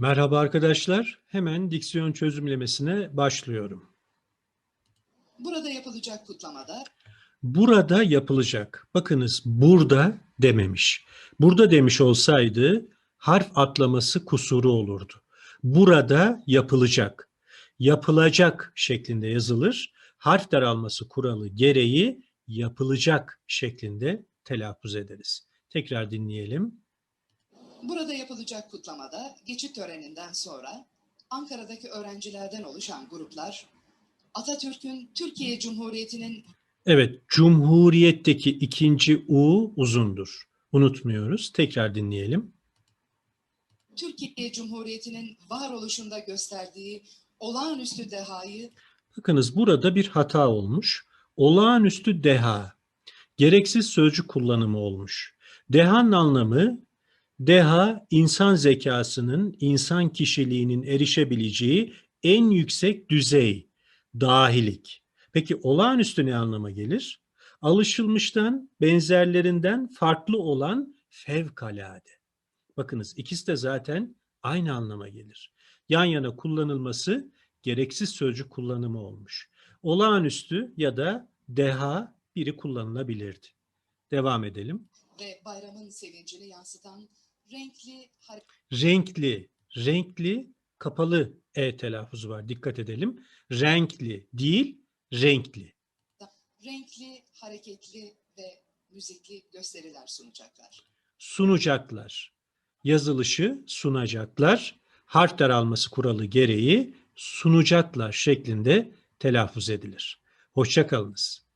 Merhaba arkadaşlar. Hemen diksiyon çözümlemesine başlıyorum. Burada yapılacak kutlamada Burada yapılacak. Bakınız burada dememiş. Burada demiş olsaydı harf atlaması kusuru olurdu. Burada yapılacak. Yapılacak şeklinde yazılır. Harf daralması kuralı gereği yapılacak şeklinde telaffuz ederiz. Tekrar dinleyelim. Burada yapılacak kutlamada geçit töreninden sonra Ankara'daki öğrencilerden oluşan gruplar Atatürk'ün Türkiye Cumhuriyeti'nin Evet, Cumhuriyet'teki ikinci U uzundur. Unutmuyoruz. Tekrar dinleyelim. Türkiye Cumhuriyeti'nin varoluşunda gösterdiği olağanüstü dehayı Bakınız burada bir hata olmuş. Olağanüstü deha. Gereksiz sözcük kullanımı olmuş. Dehanın anlamı deha insan zekasının, insan kişiliğinin erişebileceği en yüksek düzey, dahilik. Peki olağanüstü ne anlama gelir? Alışılmıştan, benzerlerinden farklı olan fevkalade. Bakınız ikisi de zaten aynı anlama gelir. Yan yana kullanılması gereksiz sözcük kullanımı olmuş. Olağanüstü ya da deha biri kullanılabilirdi. Devam edelim. ve bayramın sevincini yansıtan renkli Renkli, renkli kapalı e telaffuzu var. Dikkat edelim. Renkli değil, renkli. renkli, hareketli ve müzikli gösteriler sunacaklar. Sunacaklar. Yazılışı sunacaklar. Harf daralması kuralı gereği sunacaklar şeklinde telaffuz edilir. Hoşçakalınız.